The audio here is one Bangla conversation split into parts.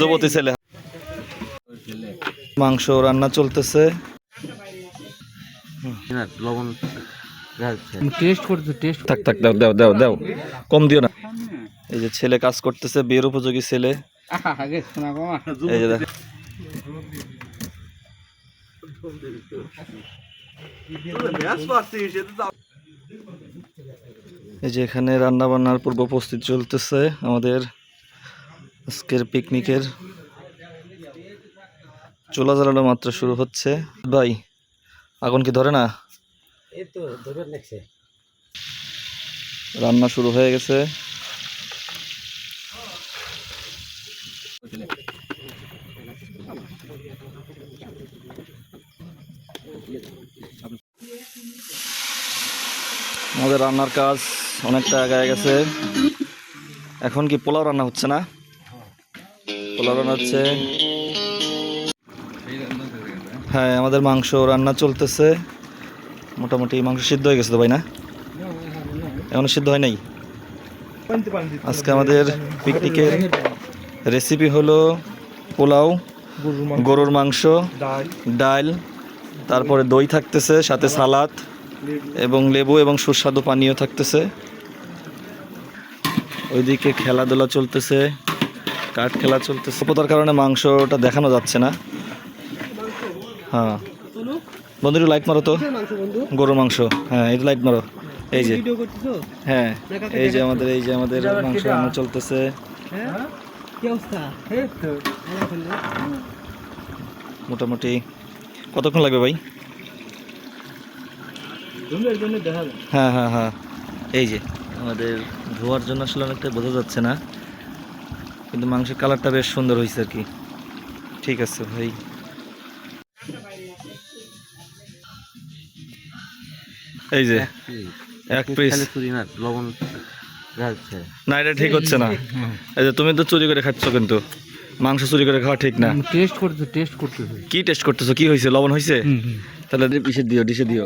যুবতী ছেলে। মাংস রান্না চলতেছে। লবণ টেস্ট করতে টেস্ট থাক থাক দাও দাও দাও দাও। কম দিও না। এই যে ছেলে কাজ করতেছে বিয়ের উপযোগী ছেলে। আগে শোনা কমা এই যে দেখ। এই যে এখানে রান্না বান্নার পূর্ব প্রস্তুতি চলতেছে আমাদের। আজকের পিকনিকের চুলা জ্বালানো মাত্র শুরু হচ্ছে। ভাই আগুন কি ধরে না? রান্না শুরু হয়ে গেছে। আমাদের রান্নার কাজ অনেকটা আগায় গেছে। এখন কি পোলাও রান্না হচ্ছে না? হ্যাঁ আমাদের মাংস রান্না চলতেছে। মোটামুটি মাংস সিদ্ধ হয়ে গেছে তো ভাই, না? এখনও সিদ্ধ হয় নাই? আজকে আমাদের পিকনিকের রেসিপি হলো পোলাও, গরুর মাংস, ডাল, তারপরে দই থাকতেছে, সাথে সালাদ এবং লেবু এবং সুস্বাদু পানীয় থাকতেছে। ওইদিকে খেলাধুলা চলতেছে। কাঠ খেলা চলতেছে। অল্পতার কারণে মাংসটা দেখানো যাচ্ছে না। হ্যাঁ। বন্ধু লাইট মারো তো। গরুর মাংস। হ্যাঁ এই লাইট মারো। এই যে। হ্যাঁ এই যে আমাদের, এই যে আমাদের মাংস রান্না চলতেছে। মোটামুটি। কতক্ষণ লাগবে ভাই? হ্যাঁ হ্যাঁ হ্যাঁ। এই যে, আমাদের ধোয়ার জন্য আসলে অনেকটা বোঝা যাচ্ছে না। কিন্তু মাংসের কালারটা বেশ সুন্দর হয়েছে আর কি ঠিক আছে ভাই এই যে এক পিস চুরি না লবণ যাচ্ছে না এটা ঠিক হচ্ছে না এই যে তুমি তো চুরি করে খাচ্ছ কিন্তু মাংস চুরি করে খাওয়া ঠিক না টেস্ট করতে টেস্ট করতেছে কি টেস্ট করতেছো কি হয়েছে লবণ হয়েছে তাহলে ডিশে দিও ডিশে দিও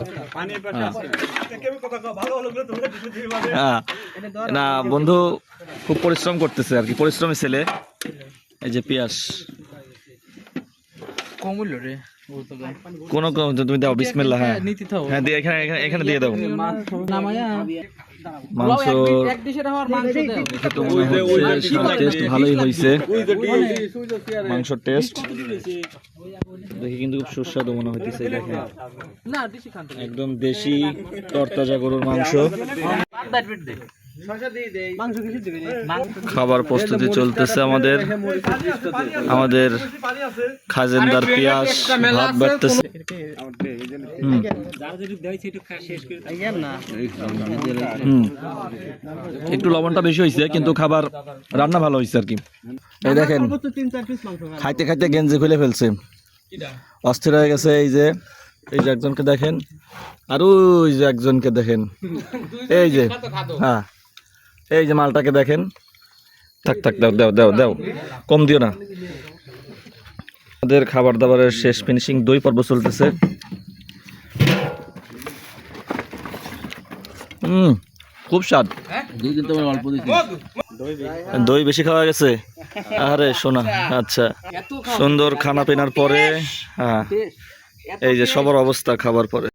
হ্যাঁ না বন্ধু খুব পরিশ্রম করতেছে আর কি পরিশ্রমী ছেলে এই যে পিয়াস কম হইল রে তো কোনো কোনো- তুমি দাও বিসমিল্লাহ হ্যাঁ হ্যাঁ দিয়ে এখানে এখানে- এখানে দিয়ে দাও মাংস মনে টেস্ট ভালোই হয়েছে মাংসর টেস্ট দেখি কিন্তু খুব সুস্বাদু মনে হইতেছে দেখেন একদম দেশি তরতাজা গরুর মাংস খাবার প্রস্তুতি চলতেছে আমাদের। আমাদের খাজেন্দার পেঁয়াজ ভাত বাড়তেছে। একটু লবণটা বেশি হয়েছে কিন্তু খাবার রান্না ভালো হয়েছে আর কি। এই দেখেন তিন চার পিস মাংস খাইতে খাইতে গেঞ্জি খুলে ফেলছে। অস্থির হয়ে গেছে এই যে এই যে একজনকে দেখেন আর ওই যে একজনকে দেখেন। এই যে হ্যাঁ। এই যে মালটাকে দেখেন। থাক থাক, দাও দাও দাও দাও। কম দিও না। আমাদের খাবার দাবারের শেষ ফিনিশিং দই পর্ব চলতেছে। হুম খুব স্বাদ। দুই বেশি খাওয়া গেছে? আরে শোনা আচ্ছা। সুন্দর খানা পিনার পরে হ্যাঁ। এই যে সবার অবস্থা খাবার পরে।